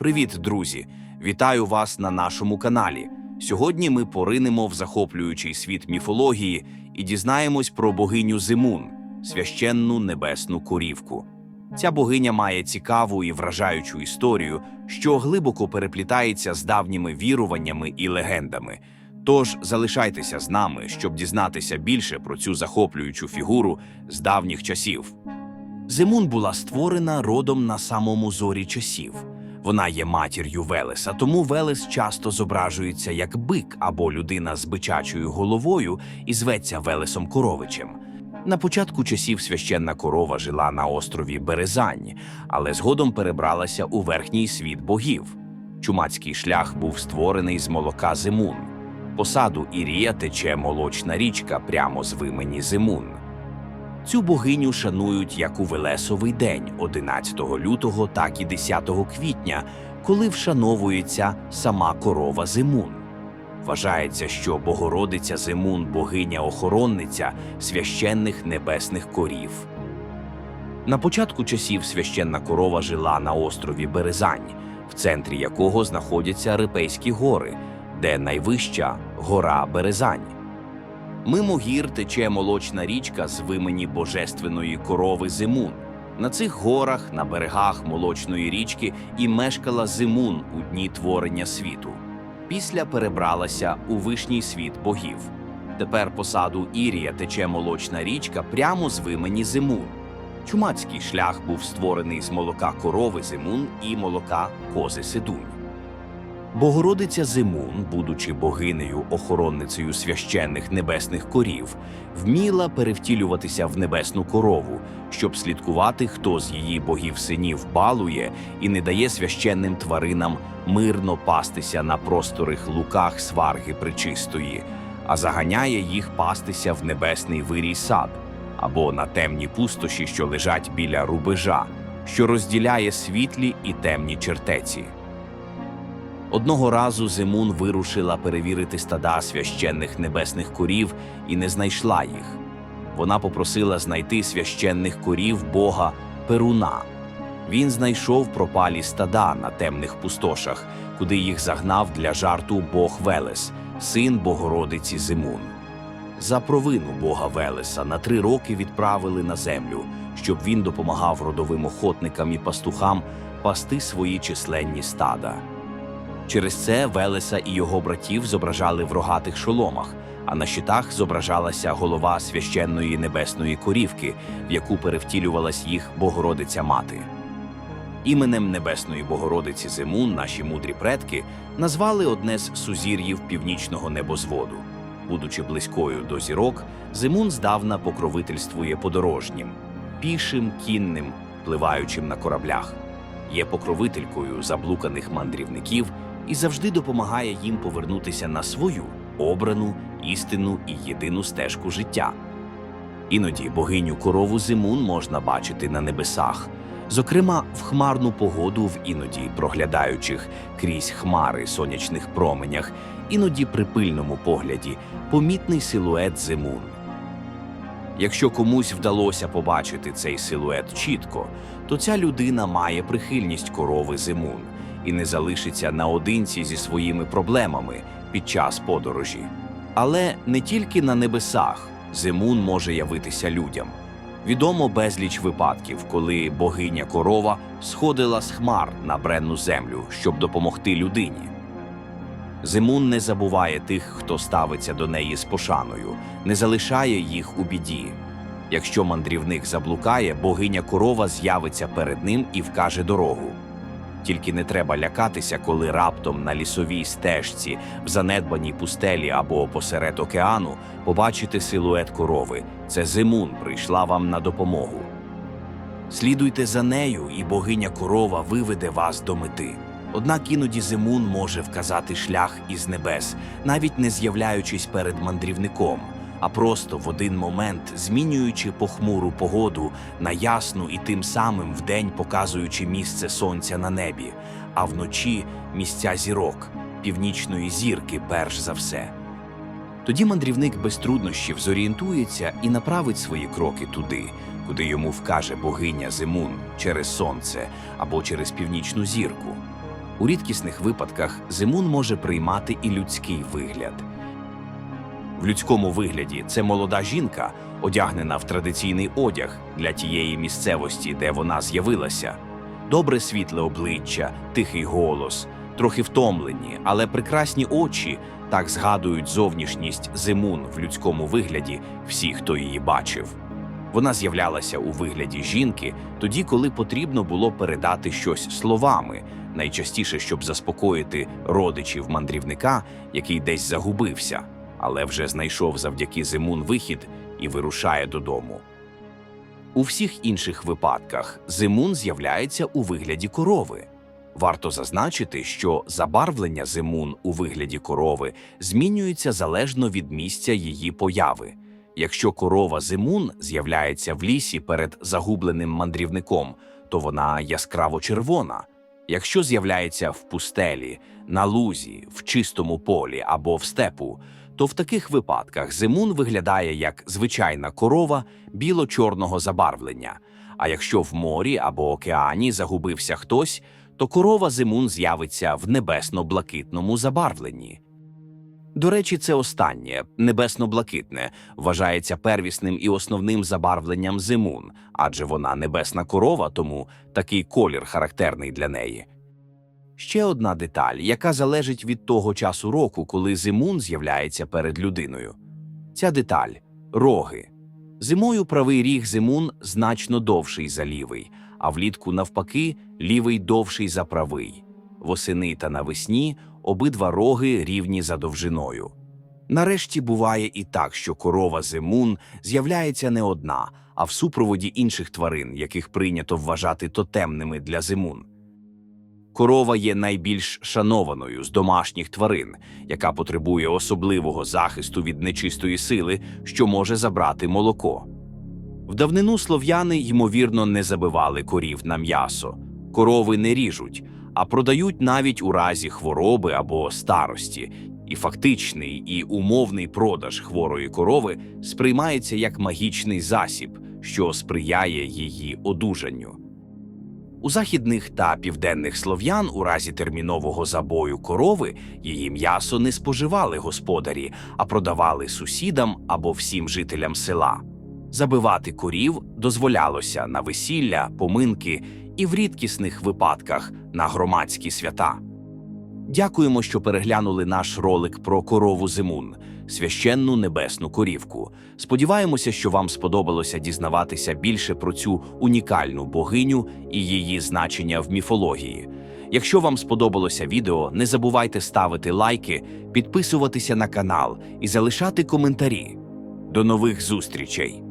Привіт, друзі! Вітаю вас на нашому каналі. Сьогодні ми поринемо в захоплюючий світ міфології і дізнаємось про богиню Зимун, священну небесну корівку. Ця богиня має цікаву і вражаючу історію, що глибоко переплітається з давніми віруваннями і легендами. Тож залишайтеся з нами, щоб дізнатися більше про цю захоплюючу фігуру з давніх часів. Зимун була створена родом на самому зорі часів. Вона є матір'ю Велеса, тому Велес часто зображується як бик або людина з бичачою головою і зветься Велесом Коровичем. На початку часів священна корова жила на острові Березань, але згодом перебралася у верхній світ богів. Чумацький шлях був створений з молока Зимун. Посаду Ірія тече молочна річка прямо з вимені Зимун. Цю богиню шанують як у Велесовий день 11 лютого, так і 10 квітня, коли вшановується сама корова Зимун. Вважається, що Богородиця Зимун богиня-охоронниця священних небесних корів. На початку часів священна корова жила на острові Березань, в центрі якого знаходяться Рипейські гори, де найвища гора Березань. Мимо гір тече молочна річка з вимені божественної корови Зимун. На цих горах, на берегах молочної річки, і мешкала Зимун у дні творення світу. Після перебралася у вишній світ богів. Тепер посаду Ірія тече молочна річка прямо з вимені Зимун. Чумацький шлях був створений з молока корови Зимун і молока кози Сидунь. Богородиця Зимун, будучи богинею, охоронницею священних небесних корів, вміла перевтілюватися в небесну корову, щоб слідкувати, хто з її богів синів балує і не дає священним тваринам мирно пастися на просторих луках сварги причистої, а заганяє їх пастися в небесний вирій сад або на темні пустоші, що лежать біля рубежа, що розділяє світлі і темні чертеці. Одного разу Зимун вирушила перевірити стада священних небесних корів і не знайшла їх. Вона попросила знайти священних корів Бога Перуна. Він знайшов пропалі стада на темних пустошах, куди їх загнав для жарту Бог Велес, син Богородиці Зимун. За провину Бога Велеса на три роки відправили на землю, щоб він допомагав родовим охотникам і пастухам пасти свої численні стада. Через це Велеса і його братів зображали в рогатих шоломах, а на щитах зображалася голова священної небесної корівки, в яку перевтілювалась їх Богородиця Мати. Іменем Небесної Богородиці Зимун наші мудрі предки назвали одне з сузір'їв північного небозводу. Будучи близькою до зірок, Зимун здавна покровительствує подорожнім, пішим, кінним, пливаючим на кораблях. Є покровителькою заблуканих мандрівників і завжди допомагає їм повернутися на свою обрану, істинну і єдину стежку життя. Іноді богиню корову Зимун можна бачити на небесах, зокрема в хмарну погоду, в іноді проглядаючих крізь хмари сонячних променях, іноді при пильному погляді помітний силует Зимун. Якщо комусь вдалося побачити цей силует чітко, то ця людина має прихильність корови Зимун і не залишиться наодинці зі своїми проблемами під час подорожі. Але не тільки на небесах Зимун може явитися людям. Відомо безліч випадків, коли богиня корова сходила з хмар на бренну землю, щоб допомогти людині. Зимун не забуває тих, хто ставиться до неї з пошаною, не залишає їх у біді. Якщо мандрівник заблукає, богиня корова з'явиться перед ним і вкаже дорогу. Тільки не треба лякатися, коли раптом на лісовій стежці, в занедбаній пустелі або посеред океану побачите силует корови. Це Зимун прийшла вам на допомогу. Слідуйте за нею, і богиня корова виведе вас до мети. Однак іноді Зимун може вказати шлях із небес, навіть не з'являючись перед мандрівником, а просто в один момент змінюючи похмуру погоду на ясну і тим самим вдень показуючи місце сонця на небі, а вночі місця зірок, північної зірки, перш за все. Тоді мандрівник без труднощів зорієнтується і направить свої кроки туди, куди йому вкаже богиня Зимун через сонце або через північну зірку. У рідкісних випадках зимун може приймати і людський вигляд. В людському вигляді це молода жінка, одягнена в традиційний одяг для тієї місцевості, де вона з'явилася. Добре світле обличчя, тихий голос, трохи втомлені, але прекрасні очі так згадують зовнішність зимун в людському вигляді всі, хто її бачив. Вона з'являлася у вигляді жінки тоді, коли потрібно було передати щось словами, найчастіше, щоб заспокоїти родичів мандрівника, який десь загубився, але вже знайшов завдяки зимун вихід і вирушає додому. У всіх інших випадках зимун з'являється у вигляді корови. Варто зазначити, що забарвлення зимун у вигляді корови змінюється залежно від місця її появи. Якщо корова зимун з'являється в лісі перед загубленим мандрівником, то вона яскраво червона. Якщо з'являється в пустелі, на лузі, в чистому полі або в степу, то в таких випадках зимун виглядає як звичайна корова біло-чорного забарвлення. А якщо в морі або океані загубився хтось, то корова зимун з'явиться в небесно-блакитному забарвленні. До речі, це останнє небесно-блакитне вважається первісним і основним забарвленням зимун, адже вона небесна корова, тому такий колір характерний для неї. Ще одна деталь, яка залежить від того часу року, коли зимун з'являється перед людиною. Ця деталь роги. Зимою правий ріг зимун значно довший за лівий, а влітку, навпаки, лівий довший за правий. Восени та навесні обидва роги рівні за довжиною. Нарешті буває і так, що корова зимун з'являється не одна, а в супроводі інших тварин, яких прийнято вважати тотемними для зимун. Корова є найбільш шанованою з домашніх тварин, яка потребує особливого захисту від нечистої сили, що може забрати молоко. В давнину слов'яни, ймовірно, не забивали корів на м'ясо, корови не ріжуть, а продають навіть у разі хвороби або старості. І фактичний і умовний продаж хворої корови сприймається як магічний засіб, що сприяє її одужанню. У західних та південних слов'ян у разі термінового забою корови її м'ясо не споживали господарі, а продавали сусідам або всім жителям села. Забивати корів дозволялося на весілля, поминки і в рідкісних випадках на громадські свята. Дякуємо, що переглянули наш ролик про корову Зимун, священну небесну корівку. Сподіваємося, що вам сподобалося дізнаватися більше про цю унікальну богиню і її значення в міфології. Якщо вам сподобалося відео, не забувайте ставити лайки, підписуватися на канал і залишати коментарі. До нових зустрічей!